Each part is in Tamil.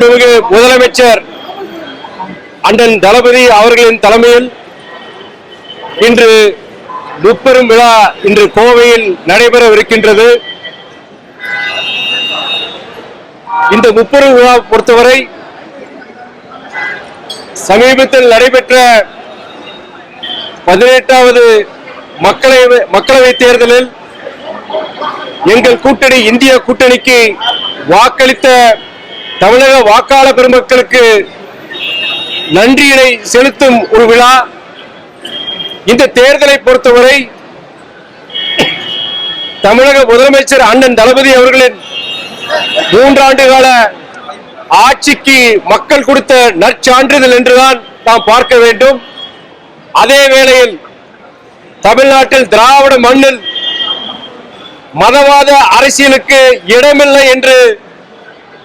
மாண்புமிகு முதலமைச்சர் அண்ணன் தளபதி அவர்களின் தலைமையில் இன்று முப்பெரும் விழா இன்று கோவையில் நடைபெறவிருக்கின்றது. இந்த முப்பெரும் விழா பொறுத்தவரை சமீபத்தில் நடைபெற்ற பதினெட்டாவது மக்களவை மக்களவை தேர்தலில் எங்கள் கூட்டணி இந்திய கூட்டணிக்கு வாக்களித்த தமிழக வாக்காளர் பெருமக்களுக்கு நன்றியினை செலுத்தும் ஒரு விழா. இந்த தேர்தலை பொறுத்தவரை தமிழக முதலமைச்சர் அண்ணன் தளபதி அவர்களின் மூன்றாண்டு கால ஆட்சிக்கு மக்கள் கொடுத்த நற்சான்றிதழ் என்றுதான் நாம் பார்க்க வேண்டும். அதே வேளையில் தமிழ்நாட்டில் திராவிட மண்ணில் மதவாத அரசியலுக்கு இடமில்லை என்று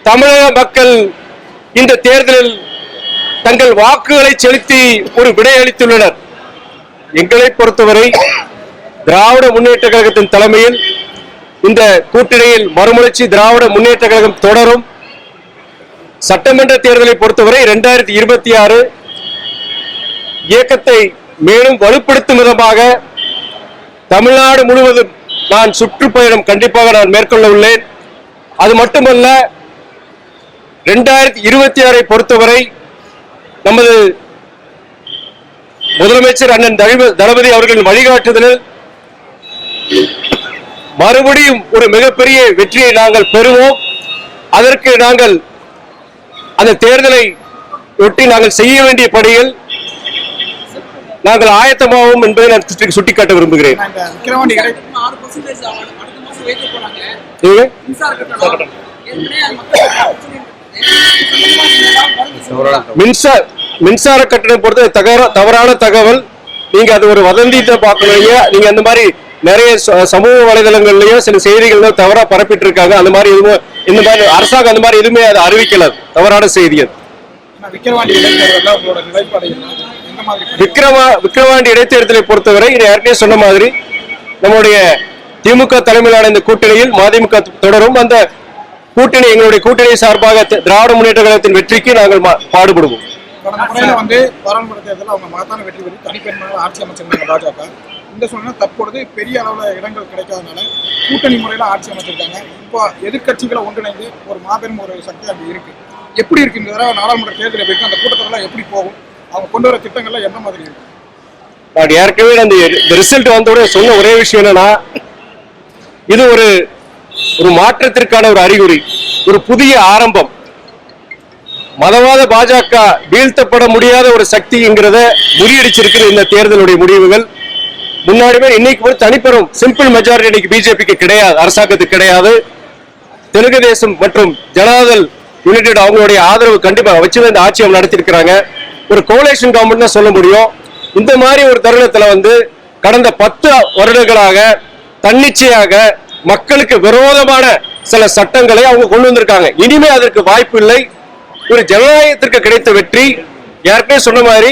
தமிழக மக்கள் இந்த தேர்தலில் தங்கள் வாக்குகளை செலுத்தி ஒரு விடையளித்துள்ளனர் எங்களை பொறுத்தவரை திராவிட முன்னேற்ற கழகத்தின் தலைமையில் இந்த கூட்டணியில் மறுமலர்ச்சி திராவிட முன்னேற்ற கழகம் தொடரும். சட்டமன்ற தேர்தலை பொறுத்தவரை இரண்டாயிரத்தி இருபத்தி ஆறு இயக்கத்தை மேலும் வலுப்படுத்தும் விதமாக தமிழ்நாடு முழுவதும் நான் சுற்றுப்பயணம் கண்டிப்பாக நான் மேற்கொள்ள உள்ளேன். அது மட்டுமல்ல இரண்டாயிரத்தி இருபத்தி ஆறை பொறுத்தவரை நமது முதலமைச்சர் அண்ணன் தளப- தளபதி அவர்களின் வழிகாட்டுதலில் மறுபடியும் ஒரு மிகப்பெரிய வெற்றியை நாங்கள் பெறுவோம். அதற்கு நாங்கள் அந்த தேர்தலை ஒட்டி நாங்கள் செய்ய வேண்டிய பணியில் நாங்கள் ஆயத்தமாவோம் என்பதை நான் சுட்டி- சுட்டிக்காட்ட விரும்புகிறேன். மின்சார. மின்சார கட்டணம் பொறுத்த தகர தவறான தகவல். நீங்க அது ஒரு வதந்தித்தை பார்க்கணுங்க நீங்க அந்த மாதிரி நிறைய சமூக வலைதளங்கள்லயும் சில செய்திகள்ல தவறா பரப்பிட்டு இருக்காங்க அந்த மாதிரி எதுவும் இந்த மாதிரி அரசாங்கம் அந்த மாதிரி எதுவுமே அதை அறிவிக்கல. தவறான செய்தி அது விக்ரமா விக்ரவாண்டி இடைத்தேர்தலை பொறுத்தவரை இது ஏற்கனவே சொன்ன மாதிரி நம்முடைய திமுக தலைமையிலான இந்த கூட்டணியில் மதிமுக தொடரும். அந்த கூட்டணி எங்களுடைய கூட்டணி சார்பாக திராவிட முன்னேற்ற கழகத்தின் வெற்றிக்கு நாங்கள் பாடுபடுவோம். வந்து பாராளுமன்ற தேர்தலில் அவங்க மகத்தான வெற்றி பெற்று தனிப்பெருமையாக ஆட்சி அமைச்சிருந்தாங்க பாஜக. இந்த சூழ்நிலை தற்பொழுது பெரிய அளவுல இடங்கள் கிடைக்காதனால கூட்டணி முறையில ஆட்சி அமைச்சிருக்காங்க. இப்போ எதிர்க்கட்சிகளை ஒன்றிணைந்து ஒரு மாபெரும் ஒரு சக்தி அங்க இருக்கு. எப்படி இருக்கு இந்த தடவை நாடாளுமன்ற தேர்தல் எப்படி அந்த கூட்டத்தொடர்லாம் எப்படி போகும்? அவங்க கொண்டு வர திட்டங்கள்லாம் எந்த மாதிரி இருக்கு? நான் ஏற்கனவே அந்த ரிசல்ட் வந்த உடனே சொன்ன ஒரே விஷயம் என்னன்னா இது ஒரு ஒரு மாற்றத்திற்கான ஒரு அறிகுறி ஒரு புதிய ஆரம்பம். மதவாத பாஜக வீழ்த்தப்பட முடியாத ஒரு சக்திங்கிறத முறியடிச்சிருக்கிற இந்த தேர்தலுடைய முடிவுகள். முன்னாடிமே இன்னைக்கு ஒரு தனிப்பெரும் சிம்பிள் மெஜாரிட்டி இன்னைக்கு பிஜேபிக்கு கிடையாது அரசாங்கத்துக்கு கிடையாது. தெலுங்கு தேசம் மற்றும் ஜனதாதள் யுனைடெட் அவங்களுடைய ஆதரவு கண்டிப்பா வச்சு இந்த ஆட்சி அவங்க நடத்திருக்கிறாங்க. ஒரு கோலேஷன் கவர்மெண்ட் தான் சொல்ல முடியும். இந்த மாதிரி ஒரு தருணத்துல வந்து கடந்த பத்து வருடங்களாக தன்னிச்சையாக மக்களுக்கு விரோதமான சில சட்டங்களை அவங்க கொண்டு வந்திருக்காங்க. இனிமே அதற்கு வாய்ப்பு இல்லை. ஒரு ஜனநாயகத்திற்கு கிடைத்த வெற்றி ஏற்கனவே சொன்ன மாதிரி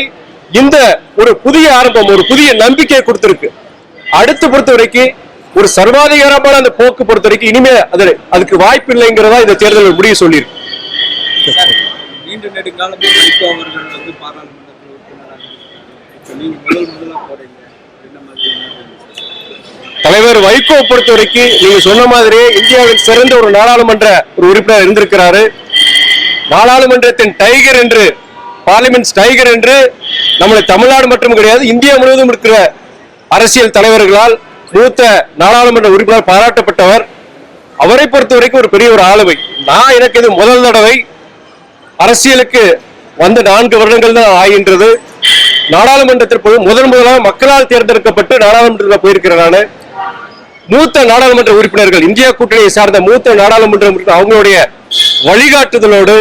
இந்த ஒரு புதிய ஆரம்பம் ஒரு புதிய நம்பிக்கையை கொடுத்திருக்கு. அடுத்து பொறுத்த வரைக்கும் ஒரு சர்வாதிகாரமான அந்த போக்கு பொறுத்த வரைக்கும் இனிமே அது அதுக்கு வாய்ப்பு இல்லைங்கிறதா இந்த தேர்தல் முடிவு சொல்லியிருக்கு. நீண்ட நெடுங்காலமே வைகோ அவர்கள் வந்து பாராளுமன்றத்தில் உறுப்பினராக முதல் முதலாக போறீங்க. என்ன மாதிரி தலைவர் வைகோ பொறுத்த வரைக்கும் நீங்க சொன்ன மாதிரியே இந்தியாவின் சிறந்த ஒரு நாடாளுமன்ற ஒரு உறுப்பினர் இருந்திருக்கிறாரு. நாடாளுமன்றத்தின் டைகர் என்று பார்லிமெண்ட் டைகர் என்று நம்மளை தமிழ்நாடு மட்டும் கிடையாது இந்தியா முழுவதும் இருக்கிற அரசியல் தலைவர்களால் மூத்த நாடாளுமன்ற உறுப்பினர் பாராட்டப்பட்டவர். அவரை பொறுத்த வரைக்கும் ஒரு பெரிய ஒரு ஆளுமை. நான் எனக்கு இது முதல் தடவை அரசியலுக்கு வந்த நான்கு வருடங்கள் தான் ஆகின்றது. நாடாளுமன்றத்திற்கு முதன் முதலாக மக்களால் தேர்ந்தெடுக்கப்பட்டு நாடாளுமன்றத்தில் போயிருக்கிறேன் நான். மூத்த நாடாளுமன்ற உறுப்பினர்கள் இந்தியா கூட்டணியை சார்ந்த மூத்த நாடாளுமன்ற உறுப்பினர் அவங்களுடைய வழிகாட்டுதலோடு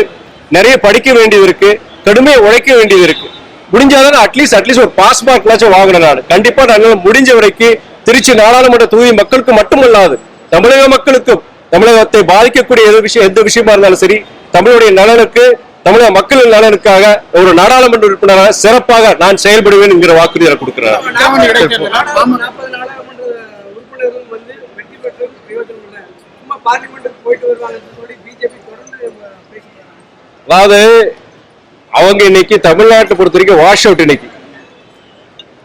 நிறைய படிக்க வேண்டியது இருக்கு கடுமையா உழைக்க வேண்டியது இருக்கு முடிஞ்சாதான் அட்லீஸ்ட் அட்லீஸ்ட் ஒரு பாஸ் மார்க்லாச்சும் வாங்கினேன் நான். கண்டிப்பா நான் முடிஞ்ச வரைக்கும் திருச்சி நாடாளுமன்ற தொகுதி மக்களுக்கு மட்டுமல்லாது தமிழக மக்களுக்கும் தமிழகத்தை பாதிக்கக்கூடிய எது விஷயம் எந்த விஷயமா இருந்தாலும் சரி தமிழுடைய நலனுக்கு தமிழக மக்களின் நலனுக்காக ஒரு நாடாளுமன்ற உறுப்பினராக சிறப்பாக நான் செயல்படுவேன் என்கிற வாக்குறுதியை கொடுக்கிறேன் விக்கிரவாண்டி இடைத்தேர்தலில் நாற்பது நாற்பது நாடாளுமன்ற உறுப்பினர்கள் வந்து வெற்றி பெற்று பிரயோஜனம் இல்லை சும்மா பார்லிமெண்ட்டுக்கு போயிட்டு வருவாங்கன்னு சொல்லி பிஜேபி தொடர்ந்து அதாவது அவங்க இன்னைக்கு தமிழ்நாட்டை பொறுத்த வரைக்கும் வாஷ் அவுட் இன்னைக்கு.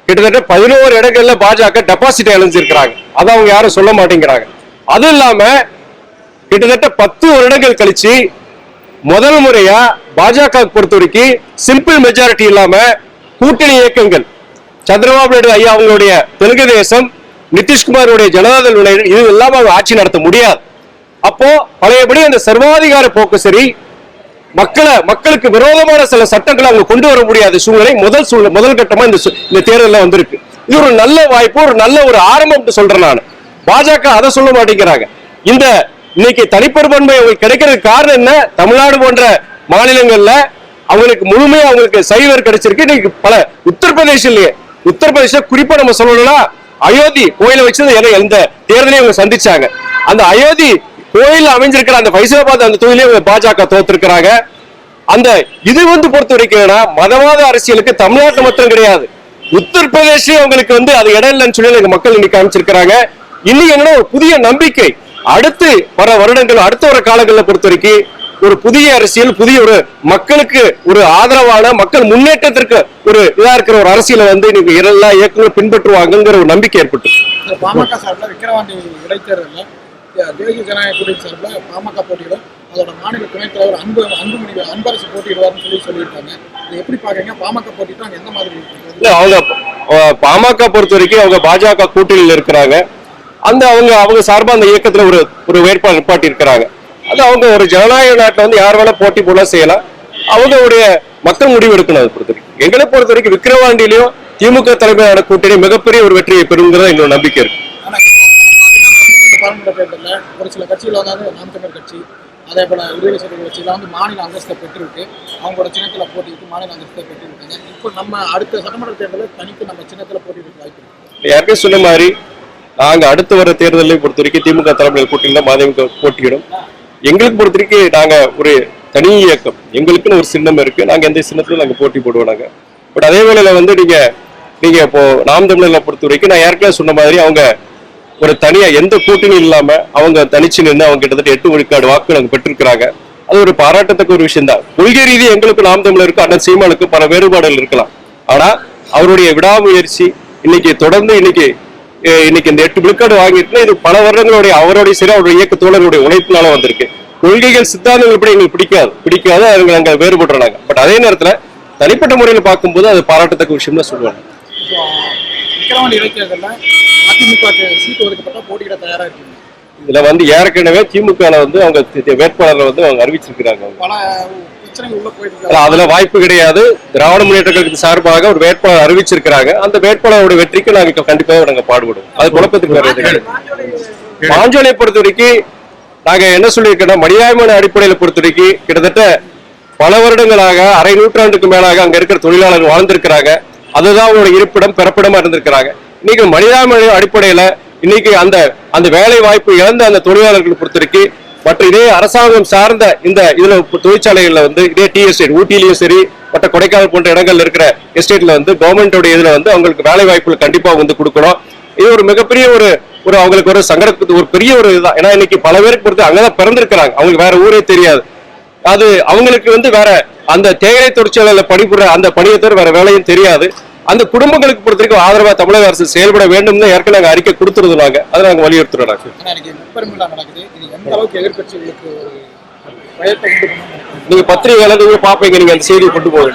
கிட்டத்தட்ட பதினோரு இடங்கள்ல பாஜக டெபாசிட் இழந்திருக்கிறாங்க அதை அவங்க யாரும் சொல்ல மாட்டேங்கிறாங்க. அது இல்லாம கிட்டத்தட்ட பத்து வருடங்கள் கழிச்சு முதல் முறையா பாஜக பொறுத்த வரைக்கும் சிம்பிள் மெஜாரிட்டி இல்லாம கூட்டணி இயக்கங்கள் சந்திரபாபு நாயுடு ஐயா அவங்களுடைய தெலுங்கு தேசம் நிதிஷ்குமாருடைய ஜனதாதள் இது இல்லாம அவங்க ஆட்சி நடத்த முடியாது. அப்போ பழையபடி அந்த சர்வாதிகார போக்கு சரி மக்களை மக்களுக்கு விரோதமான சில சட்டங்களை அவங்க கொண்டு வர முடியாத சூழ்நிலை முதல் சூழ்நிலை முதல் கட்டமா இந்த இந்த தேர்தலில் வந்திருக்கு. இது ஒரு நல்ல வாய்ப்பு ஒரு நல்ல ஒரு ஆரம்பம் சொல்றேன் நான். பாஜக அதை சொல்ல மாட்டேங்கிறாங்க. இந்த இன்னைக்கு தனிப்பெரும்பான்மை அவங்களுக்கு கிடைக்கிறதுக்கு காரணம் என்ன? தமிழ்நாடு போன்ற மாநிலங்கள்ல அவங்களுக்கு முழுமையா அவங்களுக்கு சைவர் கிடைச்சிருக்கு. இன்னைக்கு பல உத்தரப்பிரதேசிலேயே உத்தரப்பிரதேச குறிப்பா நம்ம சொல்லணும்னா அயோத்தி கோயிலை வச்சு எந்த தேர்தலையும் அவங்க சந்திச்சாங்க. அந்த அயோத்தி கோயில் அமைஞ்சிருக்கிற அந்த பைசாபாத் அந்த தொகுதியிலே பாஜக தோத்திருக்கிறாங்க. அந்த இது வந்து பொறுத்த வரைக்கும் மதவாத அரசியலுக்கு தமிழ்நாட்டில் மாத்திரம் கிடையாது. உத்தரப்பிரதேச அவங்களுக்கு வந்து அது இடம் இல்லைன்னு சொல்லி மக்கள் இன்னைக்கு அமைச்சிருக்கிறாங்க இன்னைக்கு என்னன்னா ஒரு புதிய நம்பிக்கை. அடுத்து வர வருடங்கள் அடுத்த வர காலங்களில் பொறுத்த வரைக்கும் ஒரு புதிய அரசியல் புதிய ஒரு மக்களுக்கு ஒரு ஆதரவான மக்கள் முன்னேற்றத்திற்கு ஒரு இதா இருக்கிற ஒரு அரசியலை வந்து இன்னைக்கு எல்லா இயக்கங்களும் பின்பற்றுவாங்கங்கிற ஒரு நம்பிக்கை ஏற்பட்டு பாமக சார்பில் விக்கிரவாண்டி இடைத்தேர்தலில் தேசிய ஜனநாயக கூட்டணி சார்பில் பாமக போட்டியிடும். அதோட மாநில துணைத் தலைவர் அன்பு அன்புமணி அன்பரசு போட்டியிடுவார்னு சொல்லி சொல்லியிருக்காங்க. இது எப்படி பாக்குறீங்க? பாமக போட்டிட்டு அங்க எந்த மாதிரி இருக்கு? அவங்க பாமக பொறுத்த வரைக்கும் அவங்க பாஜக கூட்டணியில் இருக்கிறாங்க. அந்த அவங்க அவங்க சார்பாக அந்த இயக்கத்தில் ஒரு ஒரு வேட்பாளர் நிப்பாட்டி இருக்கிறாங்க அது அவங்க ஒரு ஜனநாயக நாட்டில் வந்து யார் வேணா போட்டி போல செய்யலாம். அவங்களுடைய மக்கள் முடிவு எடுக்கணும் அதை பொறுத்த வரைக்கும். எங்களை பொறுத்த வரைக்கும் விக்கிரவாண்டிலையும் திமுக தலைமையிலான கூட்டணி மிகப்பெரிய ஒரு வெற்றியை பெறுங்கிறது எங்களோட நம்பிக்கை இருக்கு ஆனா இப்போ பாத்தீங்கன்னா நடந்து முடிந்த பாராளுமன்ற தேர்தலில் ஒரு சில கட்சிகள் வந்து நாம் தமிழர் கட்சி அதே போல விடுதலை சிறுத்தைகள் கட்சியெல்லாம் வந்து மாநில அந்தஸ்தை பெற்றிருக்கு. அவங்களோட சின்னத்தில் போட்டியிட்டு மாநில அந்தஸ்தை பெற்றிருக்காங்க. இப்போ நம்ம அடுத்த சட்டமன்ற தேர்தலில் தனித்து நம்ம சின்னத்தில் போட்டியிட வாய்ப்பு இருக்கு. சொன்ன மாதிரி நாங்க அடுத்து வர தேர்தலை பொறுத்த வரைக்கும் திமுக தலைமையில் கூட்டணியில மதிமுக போட்டியிடும். எங்களுக்கு பொறுத்த வரைக்கும் நாங்க ஒரு தனி இயக்கம். எங்களுக்குன்னு ஒரு சின்னம் இருக்கு. நாங்க எந்த சின்னத்திலும் நாங்கள் போட்டி போடுவோம் நாங்கள் பட் அதே வேளையில் வந்து நீங்க நீங்க இப்போ நாம் தமிழர்களை பொறுத்த வரைக்கும் நான் ஏற்கனவே சொன்ன மாதிரி அவங்க ஒரு தனியா எந்த கூட்டணி இல்லாம அவங்க தனிச்சு நின்று அவங்க கிட்டத்தட்ட எட்டு விழுக்காடு வாக்குகள் அவங்க பெற்றிருக்கிறாங்க. அது ஒரு பாராட்டத்தக்க ஒரு விஷயம் தான் கொள்கை ரீதி எங்களுக்கு நாம் தமிழருக்கு அண்ணன் சீமானுக்கு பல வேறுபாடுகள் இருக்கலாம். ஆனா அவருடைய விடாமுயற்சி இன்னைக்கு தொடர்ந்து இன்னைக்கு இன்னைக்கு இந்த எட்டு விழுக்காடு வாங்கிட்டு இது பல வருடங்களுடைய அவருடைய சரி அவருடைய இயக்க தோழர்களுடைய உழைப்பினால வந்திருக்கு. கொள்கைகள் சித்தாந்தங்கள் இப்படி எங்களுக்கு பிடிக்காது. பிடிக்காது அவங்க அங்க வேறுபடுறாங்க. பட் அதே நேரத்துல தனிப்பட்ட முறையில பார்க்கும்போது அது பாராட்டத்தக்க விஷயம் தான் சொல்லுவாங்க அதிமுக சீட்டு ஒதுக்கப்பட்டா போட்டியிட தயாரா இருக்கீங்க? இதுல வந்து ஏற்கனவே திமுக வந்து அவங்க தி- வேட்பாளரை வந்து அவங்க அறிவிச்சிருக்கிறாங்க. பல அதுல வாய்ப்பு கிடையாது. திராவிட முன்னேற்ற கழகத்தின் சார்பாக ஒரு வேட்பாளர் அறிவிச்சிருக்கிறாங்க. அந்த வேட்பாளரோட வெற்றிக்கு நாங்க கண்டிப்பாக நாங்க பாடுபடுவோம். அது குழப்பத்துக்கு கிடையாது. மாஞ்சோலை பொறுத்த வரைக்கும் நாங்க என்ன சொல்லியிருக்கோம்னா மனிதாபிமான அடிப்படையில பொறுத்த வரைக்கும் கிட்டத்தட்ட பல வருடங்களாக அரை நூற்றாண்டுக்கு மேலாக அங்க இருக்கிற தொழிலாளர்கள் வாழ்ந்திருக்கிறாங்க. அதுதான் அவங்களோட இருப்பிடம் பிறப்பிடமா இருந்திருக்கிறாங்க. இன்னைக்கு மனிதாபிமான அடிப்படையில இன்னைக்கு அந்த அந்த வேலை வாய்ப்பு இழந்த அந்த தொழிலாளர்களை பொறுத்திருக்கு. மற்ற இதே அரசாங்கம் சார்ந்த இந்த இதுல தொழிற்சாலைகள்ல வந்து இதே டிஎஸ்டேட் எஸ்டேட் சரி மற்ற கொடைக்கானல் போன்ற இடங்கள்ல இருக்கிற எஸ்டேட்ல வந்து கவர்மெண்டோட இதுல வந்து அவங்களுக்கு வேலை வாய்ப்புகள் கண்டிப்பா வந்து கொடுக்கணும். இது ஒரு மிகப்பெரிய ஒரு ஒரு அவங்களுக்கு ஒரு சங்கடத்துக்கு ஒரு பெரிய ஒரு இதுதான் ஏன்னா இன்னைக்கு பல பேருக்கு பொறுத்து அங்கதான் பிறந்திருக்கிறாங்க. அவங்களுக்கு வேற ஊரே தெரியாது. அது அவங்களுக்கு வந்து வேற அந்த தேயிலை தொழிற்சாலையில பணிபுற அந்த பணியை தவிர வேற வேலையும் தெரியாது. அந்த குடும்பங்களுக்கு பொறுத்த வரைக்கும் ஆதரவா தமிழக அரசு செயல்பட வேண்டும்னு ஏற்கனவே நாங்க அறிக்கை கொடுத்துருந்தோம் நாங்க அதை நாங்க வலியுறுத்துறோம் நாங்க நீங்க பத்திரிகை நீங்க பாப்பீங்க நீங்க அந்த செய்தியை கொண்டு போக